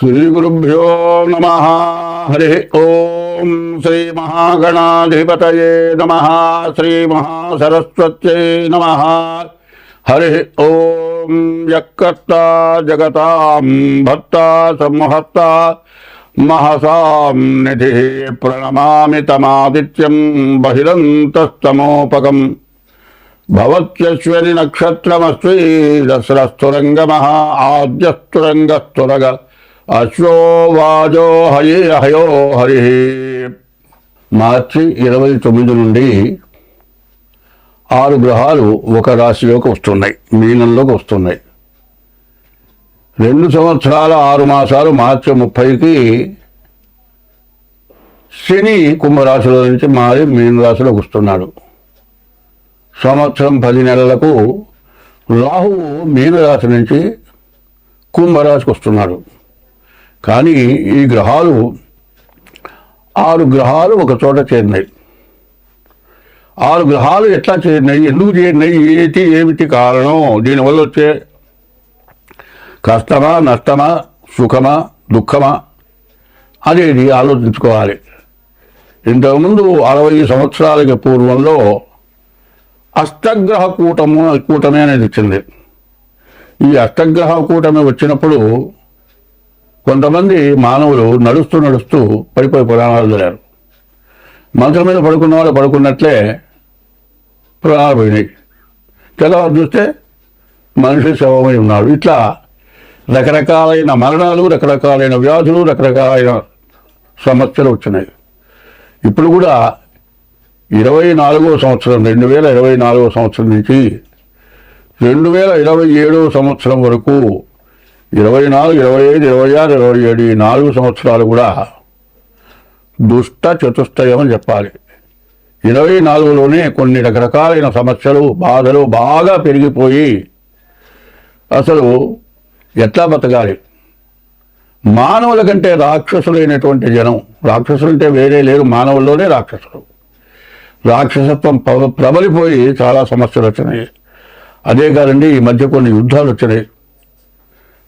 శ్రీగురుభ్యో నమ। హరి ఓం శ్రీ మహాగణాధిపతయే నమ। శ్రీ మహాసరస్వత్యై నమ। హరి ఓం యక్కర్త జగతాం భర్త సంహర్త మహసాం నిధి ప్రణమామి తమాదిత్యం బహిరంతస్తమోపకం భవత్యశ్వని నక్షత్రమస్వీ దసరస్థురంగమః ఆద్యస్థురంగస్థురగ। అశ్వో వాజో హరి హయో హరి. మార్చి ఇరవై తొమ్మిది నుండి ఆరు గ్రహాలు ఒక రాశిలోకి వస్తున్నాయి మీనంలోకి వస్తున్నాయి. రెండు సంవత్సరాల ఆరు మాసాలు మార్చి ముప్పైకి శని కుంభరాశిలో నుంచి మారి మీన రాశిలోకి వస్తున్నాడు. సంవత్సరం పది నెలలకు రాహువు మీనరాశి నుంచి కుంభరాశికి వస్తున్నాడు. కానీ ఈ గ్రహాలు ఆరు గ్రహాలు ఒక చోట చేరినాయి. ఆరు గ్రహాలు ఎట్లా చేరినాయి? ఎందుకు చేరినాయి? ఏటి ఏమిటి కారణం? దీనివల్ల వచ్చే కష్టమా నష్టమా సుఖమా దుఃఖమా? అనేది ఆలోచించుకోవాలి. ఇంతకుముందు అరవై సంవత్సరాలకి పూర్వంలో అష్టగ్రహ కూటము కూటమి అనేది వచ్చింది. ఈ అష్టగ్రహ కూటమి వచ్చినప్పుడు కొంతమంది మానవులు నడుస్తూ నడుస్తూ పడిపోయి ప్రాణాలు చదివారు మంచం మీద పడుకున్న వాళ్ళు పడుకున్నట్లే ప్రాణాలు పోయినాయి. తెల్లవారు చూస్తే మనిషి శవమై ఉన్నాడు. ఇట్లా రకరకాలైన మరణాలు రకరకాలైన వ్యాధులు రకరకాలైన సమస్యలు వచ్చినాయి. ఇప్పుడు కూడా ఇరవై నాలుగో సంవత్సరం రెండు వేల ఇరవై నాలుగో సంవత్సరం నుంచి రెండు వేల ఇరవై ఏడో సంవత్సరం వరకు ఇరవై నాలుగు ఇరవై ఐదు ఇరవై ఆరు ఇరవై ఏడు ఈ నాలుగు సంవత్సరాలు కూడా దుష్ట చతుష్టయం అని చెప్పాలి. ఇరవై నాలుగులోనే కొన్ని రకరకాలైన సమస్యలు బాధలు బాగా పెరిగిపోయి అసలు ఎట్లా బతకాలి? మానవుల కంటే రాక్షసులైనటువంటి జనం రాక్షసులు అంటే వేరే లేరు మానవుల్లోనే రాక్షసులు. రాక్షసత్వం ప్రబలిపోయి చాలా సమస్యలు వచ్చినాయి. అదే కాదండి ఈ మధ్య కొన్ని యుద్ధాలు వచ్చినాయి.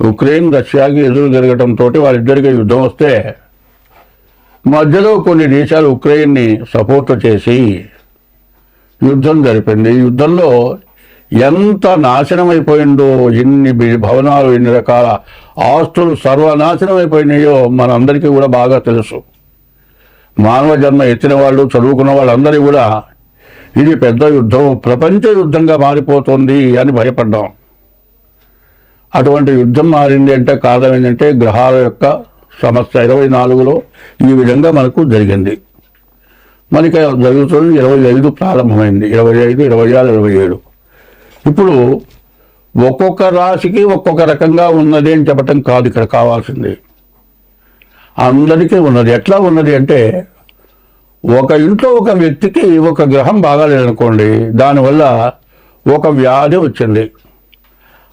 ఉక్రెయిన్ రష్యాకి ఎదురు జరగడంతో వాళ్ళిద్దరికి యుద్ధం వస్తే మధ్యలో కొన్ని దేశాలు ఉక్రెయిన్ని సపోర్ట్ చేసి యుద్ధం జరిపింది. ఈ యుద్ధంలో ఎంత నాశనం అయిపోయిందో ఎన్ని భవనాలు ఎన్ని రకాల ఆస్తులు సర్వనాశనం అయిపోయినాయో మనందరికీ కూడా బాగా తెలుసు. మానవ జన్మ ఎత్తిన వాళ్ళు చదువుకున్న వాళ్ళందరూ కూడా ఇది పెద్ద యుద్ధం ప్రపంచ యుద్ధంగా మారిపోతుంది అని భయపడ్డాం. అటువంటి యుద్ధం మారింది అంటే కారణం ఏంటంటే గ్రహాల యొక్క సమస్య. ఇరవై నాలుగులో ఈ విధంగా మనకు జరిగింది. మనకి జరుగుతుంది ఇరవై ఐదు ప్రారంభమైంది. ఇరవై ఐదు ఇరవై ఆరు ఇరవై ఏడు. ఇప్పుడు ఒక్కొక్క రాశికి ఒక్కొక్క రకంగా ఉన్నది అని చెప్పటం కాదు ఇక్కడ కావాల్సింది. అందరికీ ఉన్నది. ఎట్లా ఉన్నది అంటే ఒక ఇంట్లో ఒక వ్యక్తికి ఒక గ్రహం బాగాలేదనుకోండి దానివల్ల ఒక వ్యాధి వచ్చింది.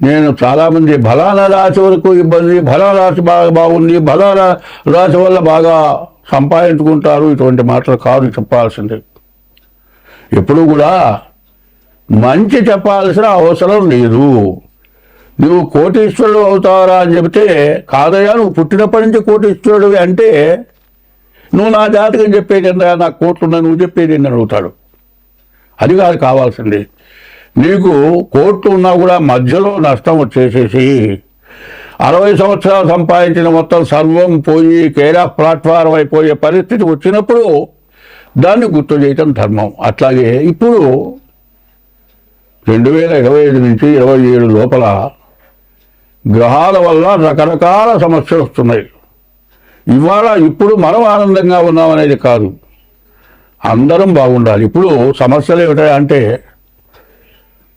నేను చాలామంది బలాన రాశి వరకు ఇబ్బంది బలా రాశి బాగా బాగుంది బలా రాశి వల్ల బాగా సంపాదించుకుంటారు. ఇటువంటి మాటలు కాదు చెప్పాల్సింది. ఎప్పుడు కూడా మంచి చెప్పాల్సిన అవసరం లేదు. నువ్వు కోటీశ్వరుడు అవుతావరా అని చెబితే కాదయ్యా నువ్వు పుట్టినప్పటి నుంచి కోటీశ్వరుడు అంటే నువ్వు నా జాతకం చెప్పేది ఏందా నా కోట్లున్నా నువ్వు చెప్పేది ఏందని అడుగుతాడు. అది కాదు కావాల్సింది. నీకు కోట్లు ఉన్నా కూడా మధ్యలో నష్టం వచ్చేసేసి అరవై సంవత్సరాలు సంపాదించిన మొత్తం సర్వం పోయి కేరా ప్లాట్ఫారం అయిపోయే పరిస్థితి వచ్చినప్పుడు దాన్ని గుర్తు చేయటం ధర్మం. అట్లాగే ఇప్పుడు రెండు వేల ఇరవై ఐదు నుంచి ఇరవై ఏడు లోపల గ్రహాల వల్ల రకరకాల సమస్యలు వస్తున్నాయి. ఇవాళ ఇప్పుడు మనం ఆనందంగా ఉన్నామనేది కాదు. అందరం బాగుండాలి. ఇప్పుడు సమస్యలు ఏమిటంటే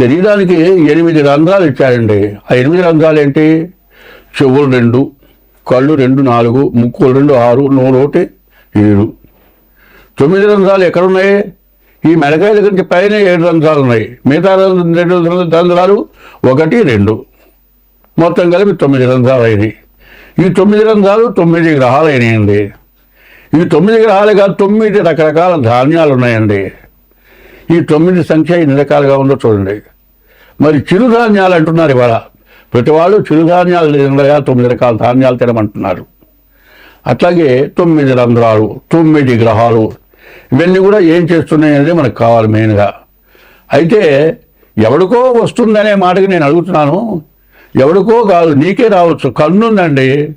శరీరానికి ఎనిమిది రంధ్రాలు ఇచ్చారండి. ఆ ఎనిమిది రంధ్రాలు ఏంటి? చెవులు రెండు కళ్ళు రెండు నాలుగు ముక్కులు రెండు ఆరు నోరు ఒకటి ఏడు. తొమ్మిది రంధ్రాలు ఎక్కడున్నాయి? ఈ మెడకాయ దగ్గర పైన ఏడు రంధ్రాలు ఉన్నాయి. మిగతా రెండు రంధ్రాలు ఒకటి రెండు. మొత్తం కలిపి తొమ్మిది రంధ్రాలు అయినాయి ఈ తొమ్మిది రంధ్రాలు తొమ్మిది గ్రహాలు అయినాయండి ఈ తొమ్మిది గ్రహాలుగా తొమ్మిది రకరకాల ధాన్యాలు ఉన్నాయండి ఈ తొమ్మిది సంఖ్య ఎన్ని రకాలుగా ఉందో చూడండి. మరి చిరుధాన్యాలు అంటున్నారు ఇవాళ. ప్రతి వాళ్ళు చిరుధాన్యాలు తినగా తొమ్మిది రకాల ధాన్యాలు తినమంటున్నారు. అట్లాగే తొమ్మిది రంధ్రాలు తొమ్మిది గ్రహాలు ఇవన్నీ కూడా ఏం చేస్తున్నాయి అనేది మనకు కావాలి మెయిన్గా. అయితే ఎవడికో వస్తుందనే మాటకి నేను అడుగుతున్నాను. ఎవడికో కాదు నీకే రావచ్చు. కన్నుందండి.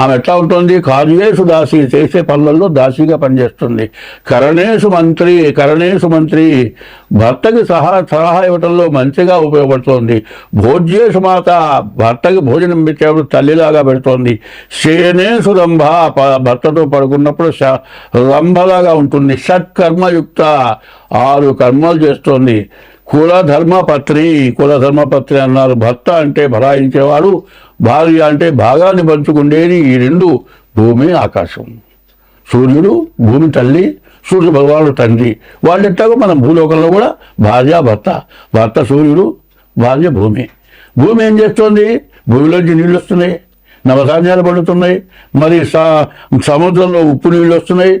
ఆమె ఎట్లా ఉంటుంది? కార్యేషు దాసి చేసే పనులలో దాసిగా పనిచేస్తుంది. కరణేశు మంత్రి కరణేశు మంత్రి భర్తకి సహా సలహా ఇవ్వటంలో మంచిగా ఉపయోగపడుతోంది. భోజ్యేషు మాత భర్తకి భోజనం పెట్టేప్పుడు తల్లిలాగా పెడుతోంది. శేనేసు రంభ భర్తతో పడుకున్నప్పుడు రంభలాగా ఉంటుంది. షట్కర్మయుక్త ఆరు కర్మలు చేస్తోంది. కుల ధర్మపత్రి అన్నారు. భర్త అంటే భరాయించేవాడు భార్య అంటే భాగాన్ని పంచుకుండేది ఈ రెండు భూమి ఆకాశం. సూర్యుడు భూమి తల్లి సూర్య భగవానుడు తండ్రి. వాళ్ళెట్టాగో మన భూలోకంలో కూడా భార్య భర్త భర్త సూర్యుడు భార్య భూమి. భూమి ఏం చేస్తోంది? భూమిలోంచి నీళ్ళు వస్తున్నాయి నవధాన్యాలు పడుతున్నాయి మరి స- సముద్రంలో ఉప్పు నీళ్ళు వస్తున్నాయి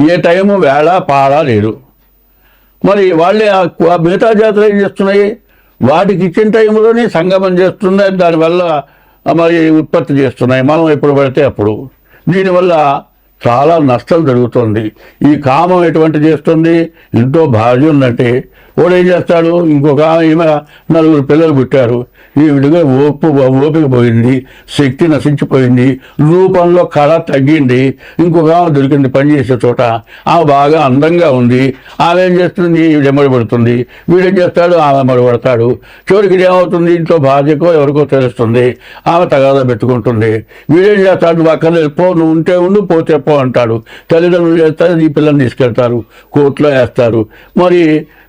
ఏ టైము వేళ పాడ లేదు. మరి వాళ్ళే మిగతా జాతర ఏం చేస్తున్నాయి? వాటికి ఇచ్చిన టైంలోనే సంగమం చేస్తున్నాయి. దానివల్ల మరి ఉత్పత్తి చేస్తున్నాయి. మనం ఎప్పుడు పడితే అప్పుడు. దీనివల్ల చాలా నష్టం జరుగుతుంది. ఈ కామం ఎటువంటి చేస్తుంది? ఇంట్లో భార్య ఉందంటే వాడు ఏం చేస్తాడు? ఇంకొక ఆమె ఈమె నలుగురు పిల్లలు పుట్టారు. ఈవిడిగా ఓపు ఓపిక పోయింది శక్తి నశించిపోయింది రూపంలో కళ తగ్గింది ఇంకొక ఆమె దొరికింది పనిచేసే చోట ఆమె బాగా అందంగా ఉంది ఆమె ఏం చేస్తుంది? ఈవిడ ఎమ్మడిపడుతుంది వీడేం చేస్తాడు? ఆమె మడిపడతాడు చివరికి ఏమవుతుంది? ఇంట్లో భార్యకో ఎవరికో తెలుస్తుంది. ఆమె తగాదా పెట్టుకుంటుంది. వీడేం చేస్తాడు? నువ్వు అక్కడ పో నువ్వు ఉంటే ఉండు పోతే పో అంటాడు. తల్లిదండ్రులు చేస్తారు ఈ పిల్లల్ని తీసుకెళ్తారు. కోర్టులో వేస్తారు. మరి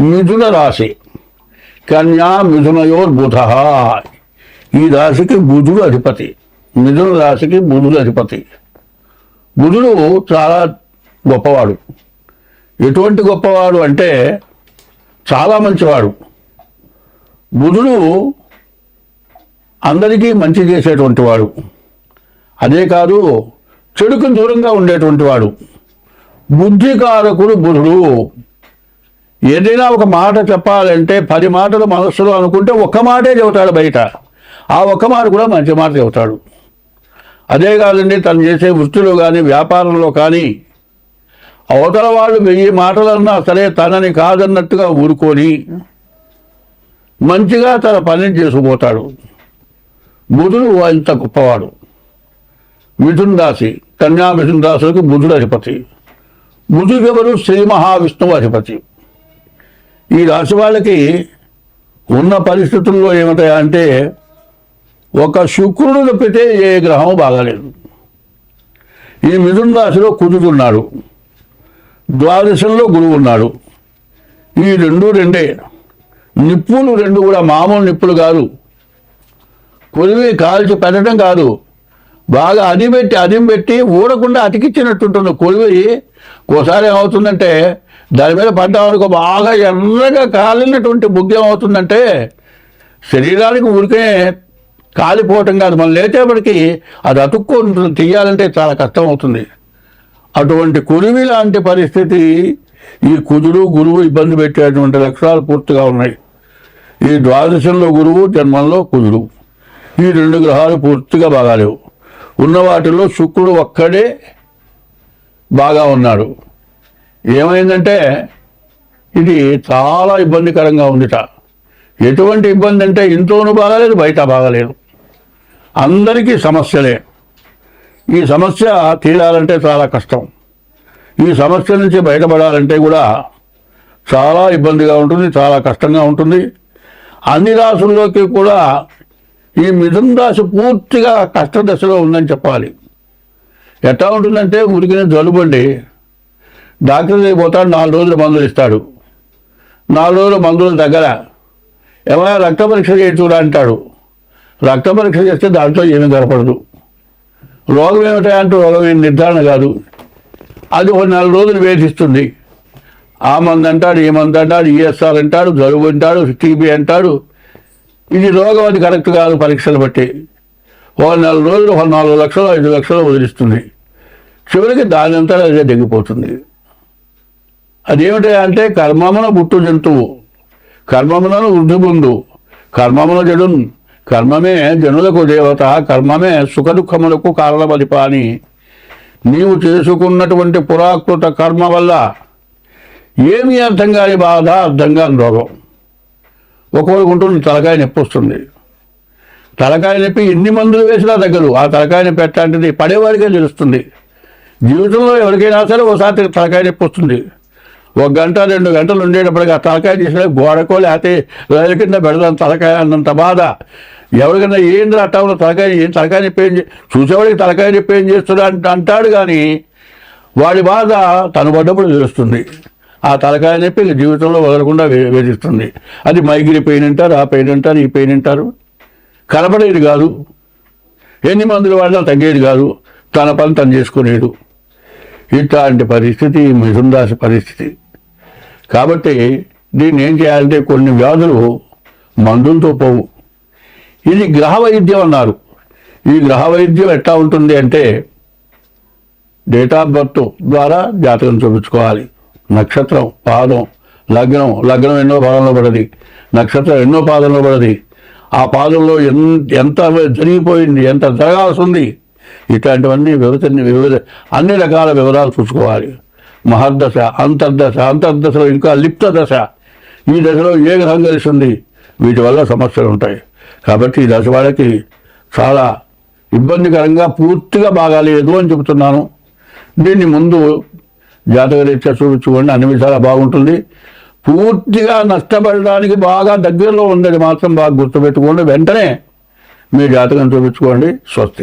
మిథున రాశి కన్యా మిథునయోర్ బుధ. ఈ రాశికి బుధుడు అధిపతి. మిథున రాశికి బుధుడు అధిపతి. బుధుడు చాలా గొప్పవాడు. ఎటువంటి గొప్పవాడు అంటే చాలా మంచివాడు. బుధుడు అందరికీ మంచి చేసేటువంటి వాడు అదే కాదు చెడుకు దూరంగా ఉండేటువంటి వాడు బుద్ధికారకుడు బుధుడు. ఏదైనా ఒక మాట చెప్పాలంటే పది మాటలు మనస్సులో అనుకుంటే ఒక్క మాటే చెబుతాడు బయట. ఆ ఒక్క మాట కూడా మంచి మాట చెబుతాడు. అదే కాదండి తను చేసే వృత్తిలో కానీ వ్యాపారంలో కానీ అవతల వాళ్ళు వెయ్యి మాటలన్నా సరే తనని కాదన్నట్టుగా ఊరుకొని మంచిగా తన పనిని చేసుకుపోతాడు. బుధుడు ఇంత గొప్పవాడు. మిథున్ రాశి కన్యా మిథున్ రాశులకు బుధుడు అధిపతి. బుధుడు ఎవరు? శ్రీ మహావిష్ణువు అధిపతి. ఈ రాశి వాళ్ళకి ఉన్న పరిస్థితుల్లో ఏమిటాయా అంటే ఒక శుక్రుడు తప్పితే ఏ గ్రహం బాగాలేదు. ఈ మిథున రాశిలో కుదురున్నాడు ద్వాదశంలో గురువు ఉన్నాడు. ఈ రెండు రెండే. నిప్పులు రెండు కూడా మామూలు నిప్పులు కాదు. కొలివి కాల్చి పెట్టడం కాదు. బాగా అదిం పెట్టి అదిం పెట్టి ఊడకుండా అతికిచ్చినట్టుంటుంది కొలివి ఒకసారి ఏమవుతుందంటే దాని మీద పడ్డామనుకో బాగా ఎర్రగా కాలినటువంటి బుగ్గి ఏమవుతుందంటే శరీరానికి ఊరికే కాలిపోవటం కాదు. మనం లేచేపటికి అది అతుక్కుంటుంది. తీయాలంటే చాలా కష్టం అవుతుంది అటువంటి కురివి లాంటి పరిస్థితి ఈ కుజుడు గురువు ఇబ్బంది పెట్టేటువంటి లక్షణాలు పూర్తిగా ఉన్నాయి. ఈ ద్వాదశంలో గురువు జన్మంలో కుజుడు ఈ రెండు గ్రహాలు పూర్తిగా బాగాలేవు. ఉన్న వాటిలో శుక్రుడు ఒక్కడే బాగా ఉన్నాడు. ఏమైందంటే ఇది చాలా ఇబ్బందికరంగా ఉందిట. ఎటువంటి ఇబ్బంది అంటే ఇంట్లోనూ బాగాలేదు బయట బాగాలేదు. అందరికీ సమస్యలే. ఈ సమస్య తీరాలంటే చాలా కష్టం. ఈ సమస్య నుంచి బయటపడాలంటే కూడా చాలా ఇబ్బందిగా ఉంటుంది చాలా కష్టంగా ఉంటుంది. అన్ని రాసుల్లోకి కూడా ఈ మిథున రాశి పూర్తిగా కష్ట దశలో ఉందని చెప్పాలి. ఎట్లా ఉంటుందంటే ఉరికిన జలుబండి డాక్టర్ దగ్గరికి పోతాడు నాలుగు రోజులు మందులు ఇస్తాడు. నాలుగు రోజులు మందులు దగ్గర ఏమైనా రక్త పరీక్ష చేయించుకురా అంటాడు. రక్త పరీక్ష చేస్తే దాంట్లో ఏమీ కనపడదు రోగం ఏమిటంటే రోగం ఏం నిర్ధారణ కాదు. అది ఒక నెల రోజులు వేధిస్తుంది. ఆ మంది అంటాడు ఈ మంది అంటాడు ఈఎస్ఆర్ అంటాడు జలుబు అంటాడు టీబీ అంటాడు ఇది రోగం అది కరెక్ట్ కాదు పరీక్షలు బట్టి. ఒక నెల రోజులు ఒక నాలుగు లక్షలు ఐదు లక్షలు వదిలిస్తుంది. చివరికి దాని అంతా అదే దిగిపోతుంది అదేమిటి అంటే కర్మమున పుట్టు జంతువు. కర్మమునను వృద్ధి ముందు కర్మమున జడున్. కర్మమే జనులకు దేవత కర్మమే సుఖ దుఃఖములకు కారణమలిప అని నీవు చేసుకున్నటువంటి పురాకృత కర్మ వల్ల ఏమీ అర్థం కాని బాధ అర్థం కాని రోగం. ఒకవేళ ఉంటుంది తలకాయ నొప్పి వస్తుంది. తలకాయ నొప్పి ఎన్ని మందులు వేసినా తగ్గదు. ఆ తలకాయ నొప్పి ఎట్లాంటిది పడేవాడికే తెలుస్తుంది. జీవితంలో ఎవరికైనా సరే ఒకసారి తలకాయ నొప్పి వస్తుంది. ఒక గంట రెండు గంటలు ఉండేటప్పటికి ఆ తలకాయ తీసిన గోడకో లేకపోతే వేల కింద పెడదాం తలకాయ అన్నంత బాధ. ఎవరికైనా ఏంద్ర అట్టంలో తలకాయ ఏం తలకాయ నొప్పి ఏం చూసేవాడికి తలకాయ నొప్పి ఏం చేస్తున్నా అంటాడు కానీ వాడి బాధ తను పడ్డప్పుడు తెలుస్తుంది. ఆ తలకాయ నొప్పి జీవితంలో వదలకుండా వే- వేధిస్తుంది. అది మైగ్రి పెయిన్ అంటారు ఆ పెయిన్ అంటారు ఈ పెయిన్ అంటారు. కనపడేది కాదు. ఎన్ని మందులు వాడినా తగ్గేది కాదు. తన పని తను చేసుకునేడు. ఇట్లాంటి పరిస్థితి మిథున రాశి పరిస్థితి. కాబట్టి దీన్ని ఏం చేయాలంటే కొన్ని వ్యాధులు మందులతో పోవు. ఇది గ్రహ వైద్యం అన్నారు. ఈ గ్రహ వైద్యం ఎట్లా ఉంటుంది అంటే డేట్ ఆఫ్ బర్త్ ద్వారా జాతకం చూపించుకోవాలి. నక్షత్రం పాదం లగ్నం లగ్నం ఎన్నో పాదంలో పడది. నక్షత్రం ఎన్నో పాదంలో పడది. ఆ పాదంలో ఎంత జరిగిపోయింది ఎంత జరగాల్సి ఉంది ఇట్లాంటివన్నీ వివిధ వివిధ అన్ని రకాల వివరాలు చూసుకోవాలి. మహర్దశ అంతర్దశ అంతర్దశలో ఇంకా లిప్త దశ. ఈ దశలో ఏ గ్రహం కలిసింది వీటి వల్ల సమస్యలు ఉంటాయి. కాబట్టి ఈ దశ వాళ్ళకి చాలా ఇబ్బందికరంగా పూర్తిగా బాగాలేదు అని చెబుతున్నాను. దీన్ని ముందు జాతకరీత్యా చూపించుకోండి అన్ని విధాలా బాగుంటుంది. పూర్తిగా నష్టపడడానికి బాగా దగ్గరలో ఉందని మాత్రం బాగా గుర్తుపెట్టుకోండి. వెంటనే మీ జాతకం చూపించుకోండి. స్వస్తి.